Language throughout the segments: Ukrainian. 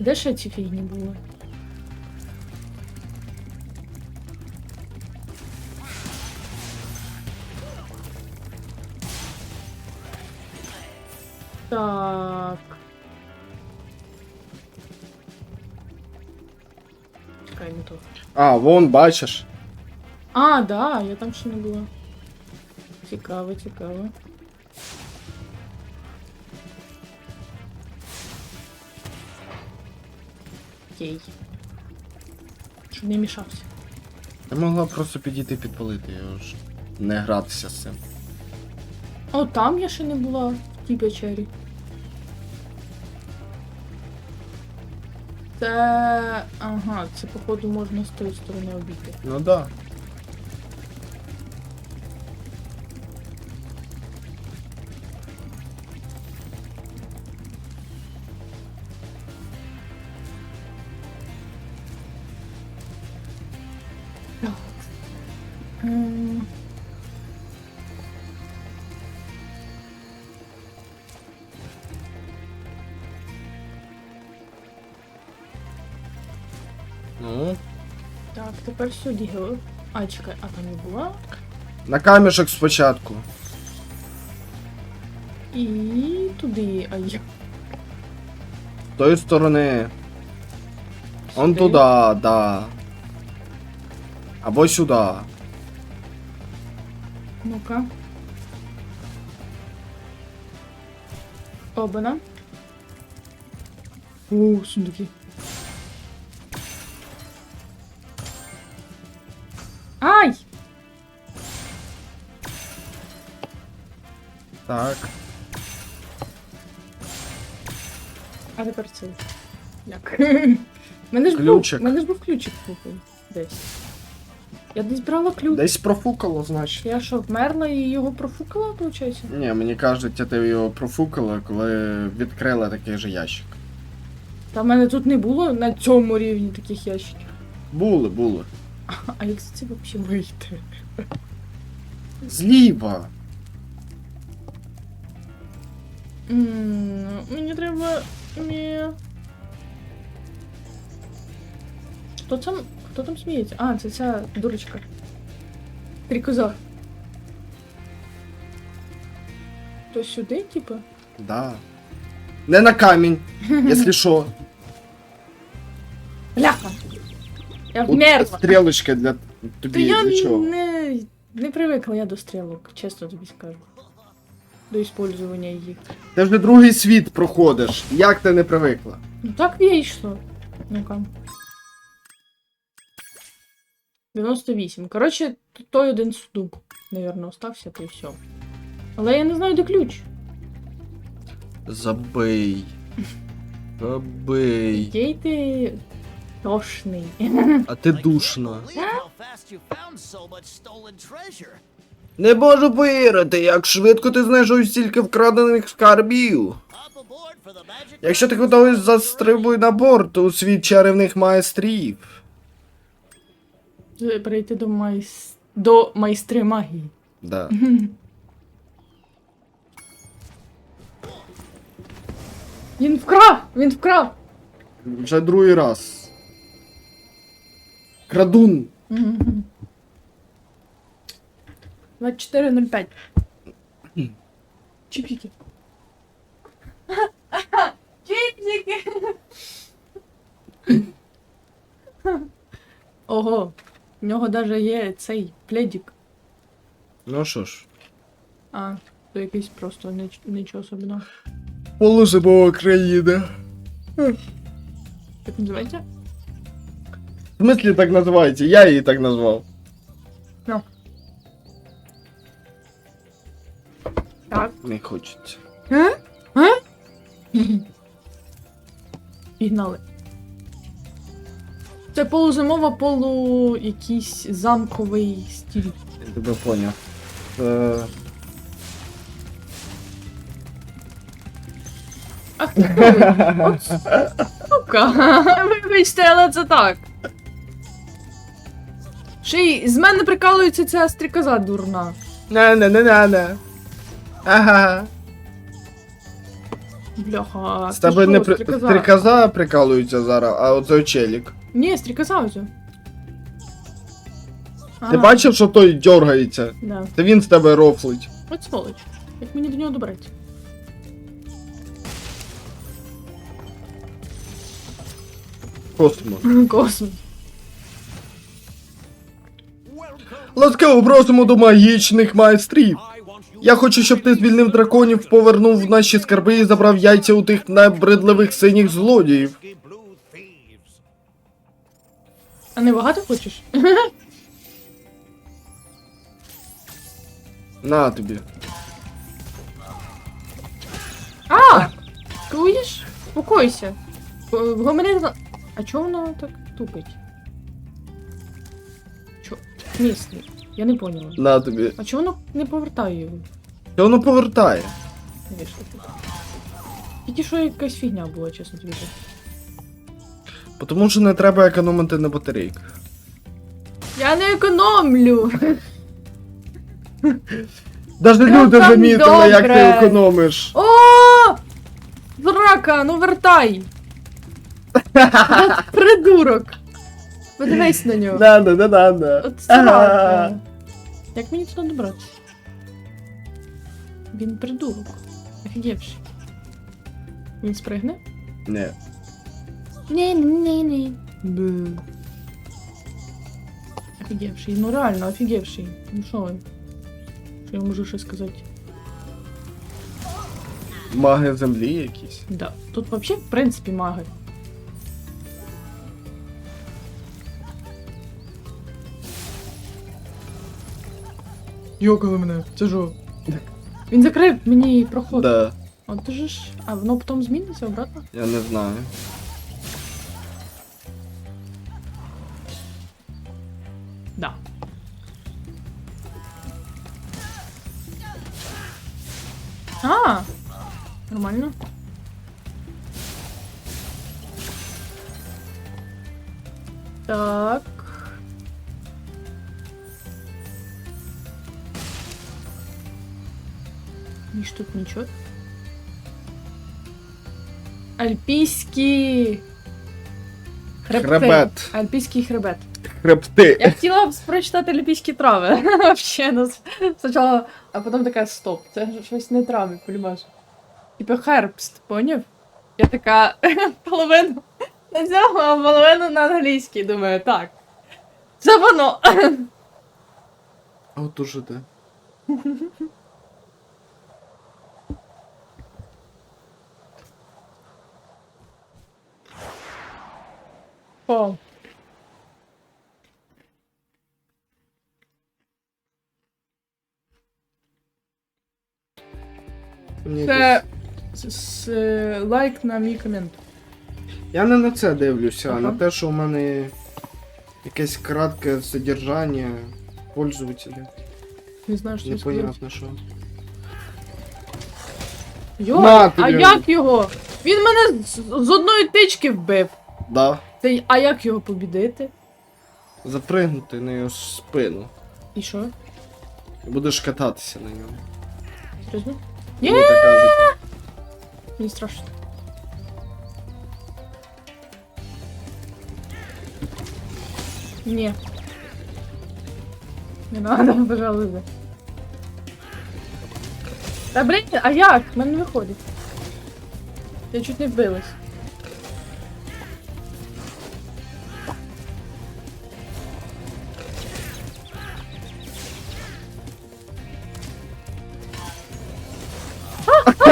Де ще ці фігні були? Так. Чекай, не то. А, вон, бачиш. А, да, я там ще не була. Цікаво, цікаво. Окей. Щоб не мішався. Ти могла просто підійти підпалити я ж. Не гратися з цим. О, там я ще не була в тій печері. Це. Ага, це походу можна з тої сторони обійти. Ну да. Так, тепер сюди. А, чекай, а там не була. На камішок спочатку. І туди, а я. З тої сторони. Он туди, да. Або сюди. Ну-ка. Обана. О, сундуки. Ай! Так. А тепер це. Як? Мене ж Ключик. був, мене ж був ключик слухай. Десь. Я десь брала ключ. Десь профукало, значить. Я що, вмерла і його профукала, виходить? Ні, мені кажуть, ти його профукала, коли відкрила такий же ящик. Та в мене тут не було на цьому рівні таких ящиків. Були, були. А як це взагалі вийти? Зліва. М, Мені треба. Ні. Хто там? Хто там сміється? А, це ця дурочка. Стрікоза. То сюди, типу? Да. Не на камінь, якщо що. Ляха! Я вмерла! стрілочка для Та тобі я для чого? не, не привикла я до стрілок, чесно тобі скажу. До іспользування їх. Ти вже другий світ проходиш. Як ти не привикла? Ну так вийшло. Ну-ка. 98. Коротше, той один сундук, навірно, остався, то і все. Але я не знаю, де ключ. Забий. Забий. Який ти тошний. А ти душна. Treasure. Не можу повірити, як швидко ти знайшов стільки вкрадених скарбів. Якщо ти готовий, застрибуй на борт у світ чарівних майстрів. Перейти до майс... до майстри магії. Да. Він вкрав! Він вкрав! Вже другий раз. Крадун. Мгм. 24.05. Чіпсики. Чіпсики. Ого, в нього навіть є цей пледик. Ну що ж. А, то якийсь просто ніч- нічого особливого. Полузимова країна. Як називається? В смислі так називається? Я її так назвав. Ну. Так. Не хочеться. А? А? Пігнали. Це полузимова, полу якийсь замковий стіль. Я тебе поняв. Е, Ах ти? От сука. Вибачте, але це так. Ще й з мене прикалується ця стрікоза дурна. Не-не-не-не-не. Ага. Бляха, З ти тебе що, не при... стрікоза? стрікоза прикалуються зараз, а оцей челік. Ні, стрікоза ось. Ти бачив, що той дергається? Да. Це він з тебе рофлить. От сволоч. Як мені до нього добратися? Космо. Космос. Ласкаво просимо до магічних майстрів. Я хочу, щоб ти звільнив драконів, повернув наші скарби і забрав яйця у тих набридливих синіх злодіїв. А не багато хочеш? На тобі. А! Чуєш? Спокойся. Гомери... А чого воно так тупить? Чо? Міслі. Я не поняла. На тобі. А чого воно не повертає його? Що воно повертає? Вийшло. Тільки що якась фігня була, чесно тобі. Тому що не треба економити на батарейках. Я не економлю! Даже люди там замітили, як ти добре. економиш. О! Зрака, ну вертай! Придурок! Подивись на нього. Да, да, да, да, да. От срака. Як мені туди добратися? Він придурок. Офігевший. Він спригне? Не. Ні, ні, ні. Бу. Офігевший. Ну реально, офігевший. Ну що ви? Що я можу ще сказати? Маги землі якісь. Да. Тут взагалі, в принципі, маги. Йокали мене, це жо. Він закрив мені проход. Да, От же ж. А воно потім зміниться обратно? я не знаю. Да. А, нормально. Так. Тут нічого. Альпійські хребти. Хребет. Альпійський хребет. Хребти. Я хотіла б прочитати альпійські трави. Вообще, ну, спочатку, а потім така стоп. Це щось не трави, полюбаш. Типу хербст, поняв? Я така половину на цьому, а половину на англійській. Думаю, так. Це воно. А от уже де. О. Мені Це якось- с- с- лайк на мій комент. Я не на це дивлюся, а Ага. на те, що у мене якесь кратке содержання пользователя. Не знаю, що сказати. Непонятно що. Йо, На а як його? Він мене з, з одної тички вбив. Да. Та а як його побідити? Запригнути на його спину. І що? І будеш кататися на ньому. Серйозно? Так кажуть. Мені страшно. Ні. Не надо, пожалуйста. Та блін, а як? В мене не виходить. Я чуть не вбилась.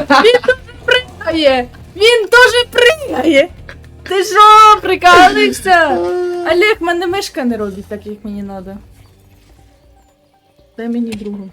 Він теж пригає! Він теж пригає! Ти що, прикалуєшся? Олег, мене мишка не робить так, як мені треба. Дай мені другу.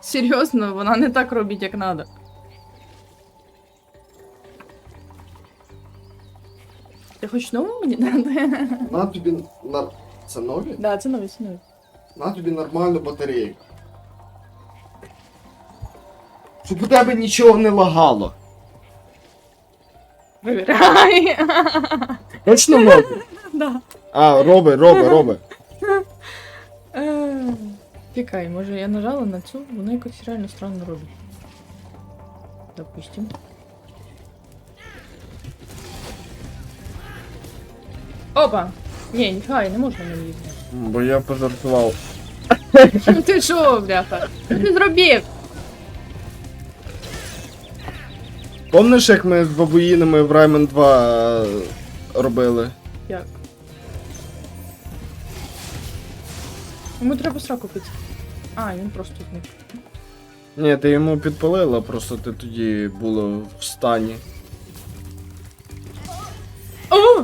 Серйозно, вона не так робить, як треба. Ти хочеш нову мені дати? На тобі на. Це нові? Да, це нові, це нові. На тобі нормальну батарейку. Щоб у тебе нічого не лагало. Вибирай. Точно нові? Да. А, роби, роби, роби. Е, Чекай, може я нажала на цю, воно якось реально странно робить. Допустим. Опа! Ні, ніфіга, не можна на її. Бо я пожартував. Ти що, бляха? Що ти зробив? Помниш, як ми з бабуїнами в Раймен 2 робили? Як? Йому треба сраку пити. А, він просто зник. Ні, ти йому підпалила, просто ти тоді була в стані. О!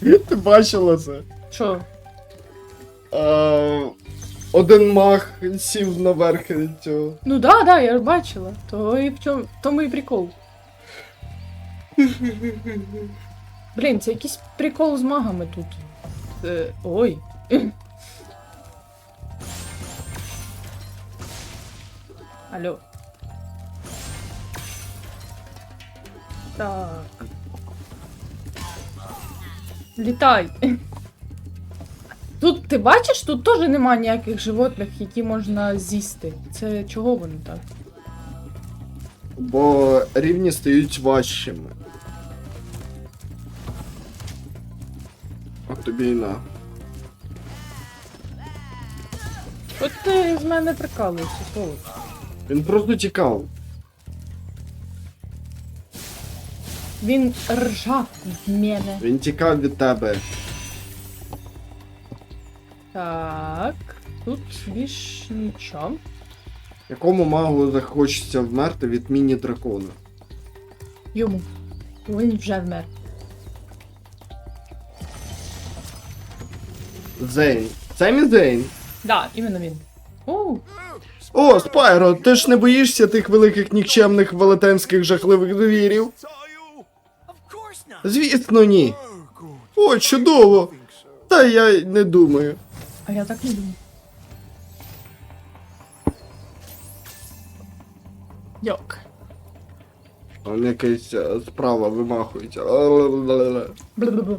Ти бачила це? Що? А, один мах сів наверх цього. Ну да, да, я ж бачила. То і в чому. В тому і прикол. Блін, це якийсь прикол з магами тут. Е, ой. Алло. Так. Літай. Тут ти бачиш, тут теж нема ніяких животних, які можна з'їсти. Це чого вони так? Бо рівні стають важчими. От тобі і на. От ти з мене прикалуєшся, сволоч. Він просто тікав. Він ржав в мене. Він тікав від тебе. Так. Тут більш нічого. Якому магу захочеться вмерти від міні-дракона? Йому. Він вже вмер. Зейн. Це мій Зейн. Да, іменно він. Оу. О, Спайро, ти ж не боїшся тих великих нікчемних велетенських жахливих звірів? Not. Звісно, ні. О, чудово. Та я й не думаю. А я так не думаю. Йок. Там якась е, справа вимахується. Бла-бла-бла.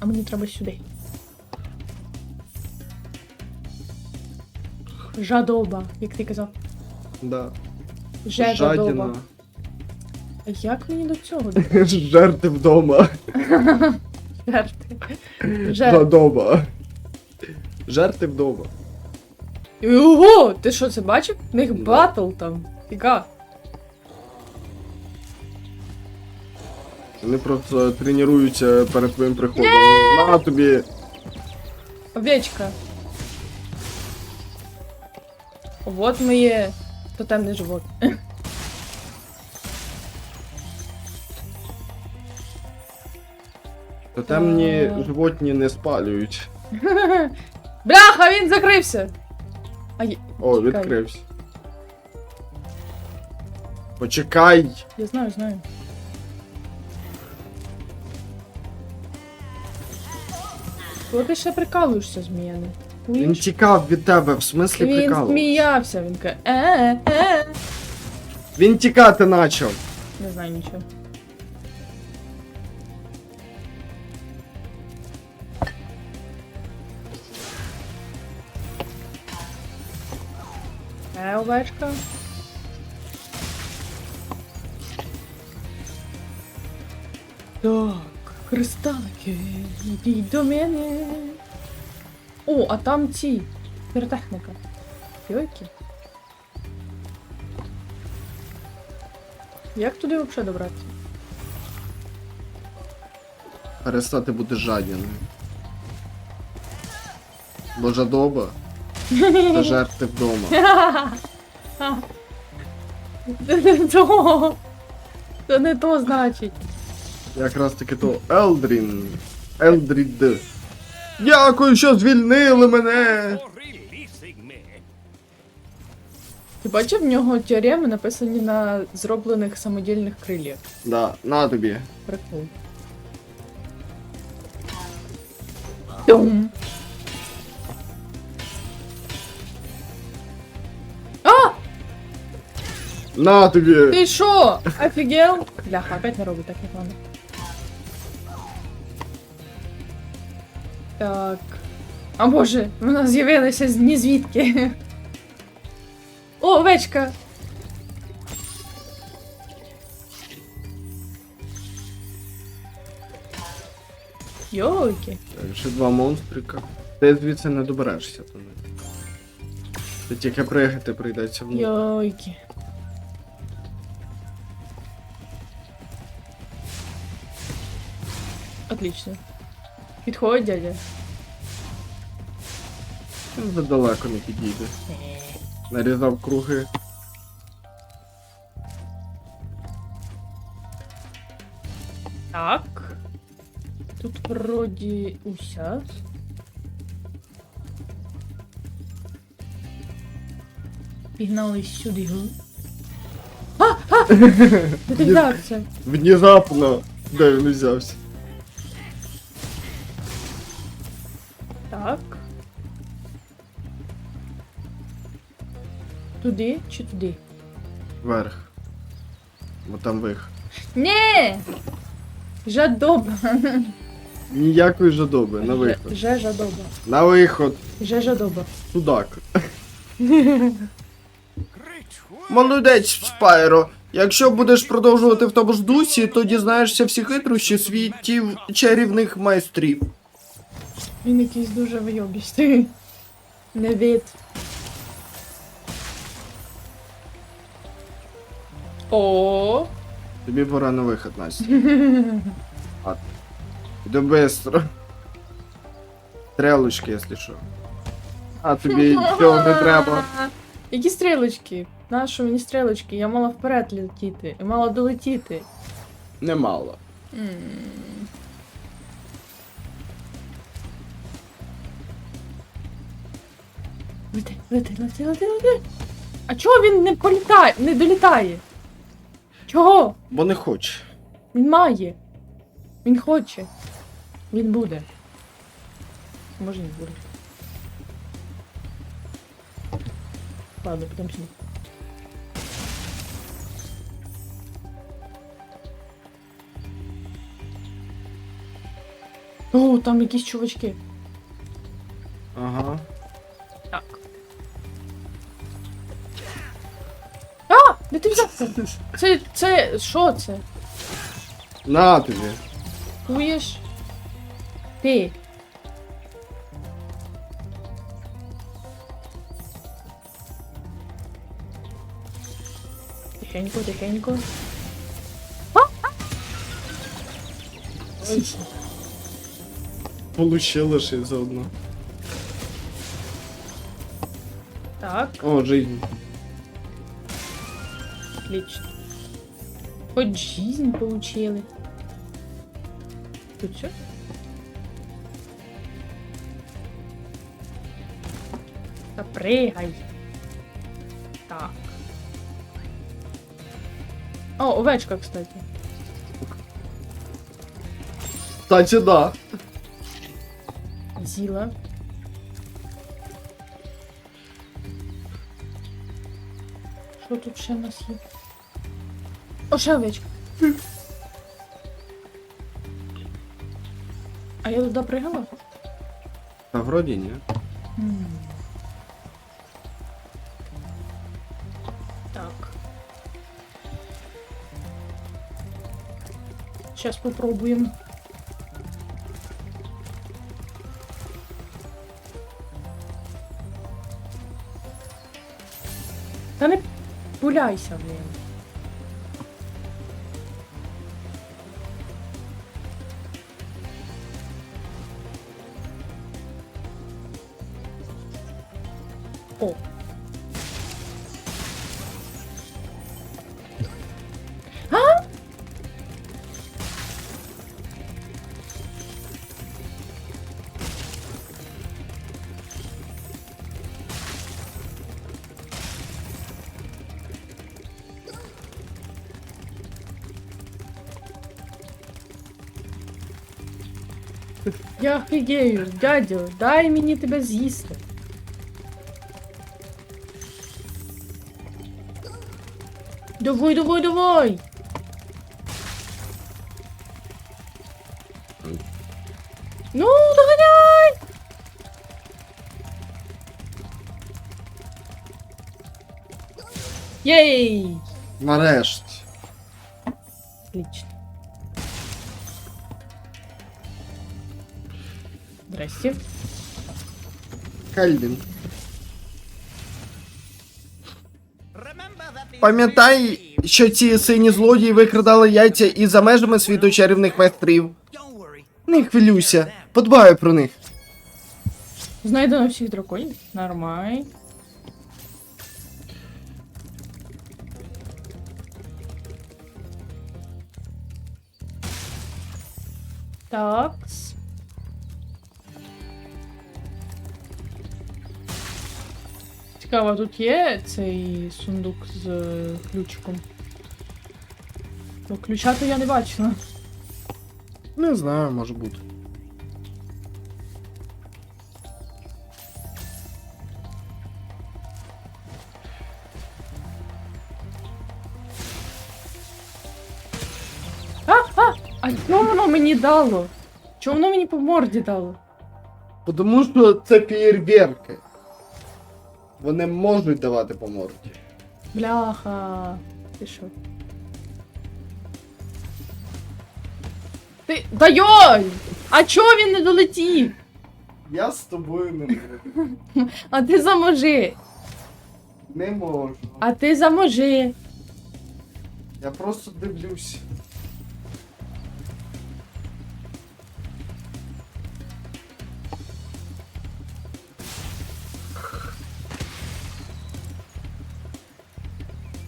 А мені треба сюди. Жадоба, як ти казав. Да. Жадоба. Жадіна. А Як мені до цього Жерти вдома. дожерти? Жер... Жадоба. Жерти вдома. Ого! Ти що це бачив? В них Да. батл там. Фіга. Вони просто тренуються перед твоїм приходом. На тобі. Овечка. Вот моє тотемне живот. Тотемні Е. животні не спалюють. Бляха, він закрився! А я, О, Чекай. відкрився. Почекай. я знаю, знаю. Коли ти ще прикалуєшся з мене? Він тікав від тебе, в смислі Він прикалував. сміявся, він каже, е, е. Він тікати почав. Не знаю нічого. Е, овечка. Так, кристалики, йдіть до мене. О, а там ці. Піротехніка. Йойки. Як туди взагалі добратися? Перестати бути жадіною. Бо жадоба це жерти вдома. Це не то. Це не то значить. Якраз таки то Елдрін. Елдрід. Дякую, що звільнили мене. Ти бачив в нього теореми написані на зроблених самодільних крилях. Да, на тобі. Прикол. Дум. На тобі. Ти що? Офігел? Бляха, опять не робить так, як надо. Так. А боже, вона з'явилася з ні звідки. О, овечка! Йойки. Так, ще два монстрика. Ти звідси не доберешся до них. Ти тільки пригати прийдеться внутрі. Йойки. Отлично. Підходить дядя. Він вже далеко не підійде. Нарізав круги. Так. Тут вроді уся. Пігнали сюди. А! А! Внезапно. Де він взявся? Туди чи туди? Вверх. Бо там вих. Ні! Жадоба. Ніякої жадоби, на виход. Же жадоба. На виход. Же жадоба. Судак. Молодець, Спайро. Якщо будеш продовжувати в тому ж дусі, то дізнаєшся всі хитрощі світів чарівних майстрів. Він якийсь дуже вийобістий. Не від. О, Тобі пора на виход, Настя. Іди бистро. Стрелочки, якщо що. А тобі цього не треба. Які стрілочки? Нащо мені стрілочки? Я мала вперед летіти. Я мала долетіти. Немало. М. Лети, лети, лети, лети, лети. А чого він не політає, не долітає? Чого? Бо не хоче. Він має. Він хоче. Він буде. Може не буде. Ладно, потім сюди. О, там якісь чувачки. Ага. Де ти взявся? Це, це, що це? На тобі. Чуєш? Ти. Тихенько, тихенько. Получила ще заодно. Так, О, жизнь. Отлично. Хоть жизнь получили. Тут все? Та пригай. Так. О, овечка, кстати. Кстати, да. Зіла. Що тут ще в нас є? О. А я туди пригала? Та вроді ні. Так. Сейчас попробуем. Та не пуляйся, блин. Я офігею, дядю, дай мені тебе з'їсти. Давай, давай, давай! Ну, доганяй! Єй! Нарешті. The Пам'ятай, що ці сині злодії викрадали яйця і за межами світу чарівних майстрів. Не хвилюйся, подбаю про них. Знайдено всіх драконів. Нормай. Такс. Цікаво, а тут є цей сундук з е, ключиком. Бо ключа то я не бачила. Не знаю, може бути. А, а! А чому воно мені дало? Чому воно мені по морді дало? Тому що це феєрверки. Вони можуть давати по морді. Бляха. Ти що? Ти. Да йой! А чого він не долетів? Я з тобою не можу. А ти заможи! Не можу. А ти заможи! Я просто дивлюсь.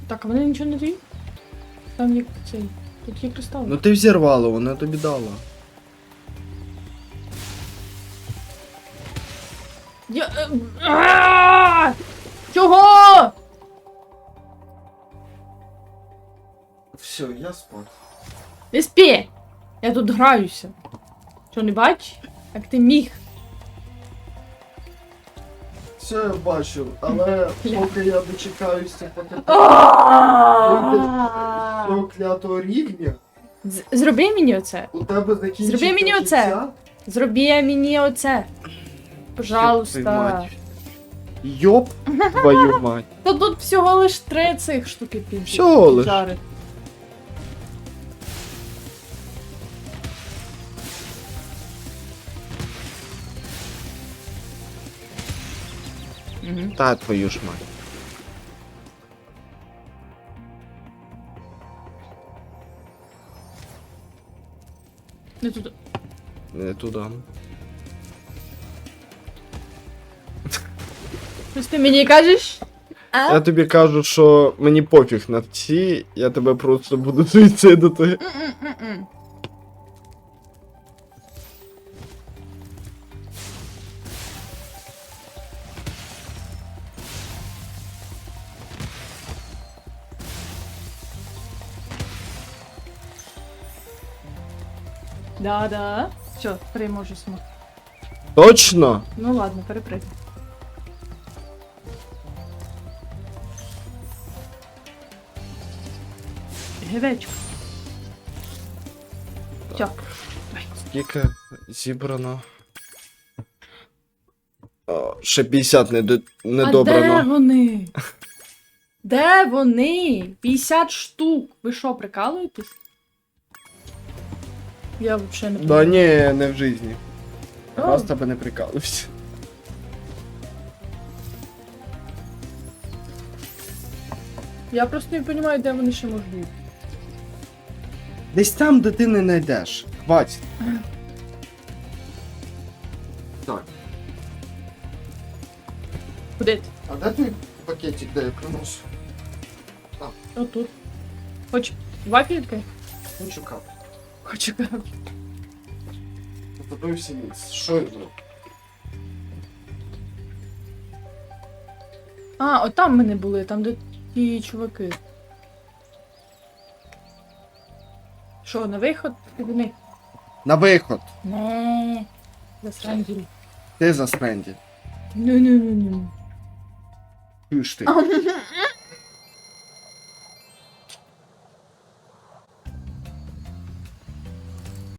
Так, а вони нічого не дають? Там є цей. Тут є кристал. Ну ти взірвала, вона тобі дала. Я. е, а! Чого? Все, я спать. Не спи! Я тут граюся. Що, не бачиш? Як ти міг? Все я бачив, але поки я дочекаюся поки А! цього клятого рівня, З- Зроби мені оце. у тебе закінчиться Зроби мені оце. життя. Зроби мені оце. Пожалуйста. мать. Йоп, твою мать. Та тут всього лиш три цих штуки під. Всього лиш. Мгм. Та твою ж мать. Не тут. Не туди. Щось ти мені кажеш? А? Я тобі кажу, що мені пофіг на ці, я тебе просто буду суїцидити. М-м-м-м. Да-да. Все, переможу смог. Точно? Ну ладно, перепрыгну. Гевечко. Все. Скільки зібрано? О, ще 50 недо... А де вони? Де вони? 50 штук. Ви що, прикалуєтесь? Я взагалі не Да ні, не в житті. О. Раз тебе не прикалуюсь. Я просто не розумію, де вони ще можуть бути. Десь там, де ти не знайдеш. Хватить. Так. Куди ти? А де той пакетик, де я приношу? Отут. Хоч вафельки? Хочу капати. Хочу капки. Подивився ніс. Що зроблю? А, от там ми не були, там де ті чуваки. Що, на виход? Ти? На виход. Не. Засранді. Ти за Стренді. Ну-ну-ну-ну. Чуєш ти.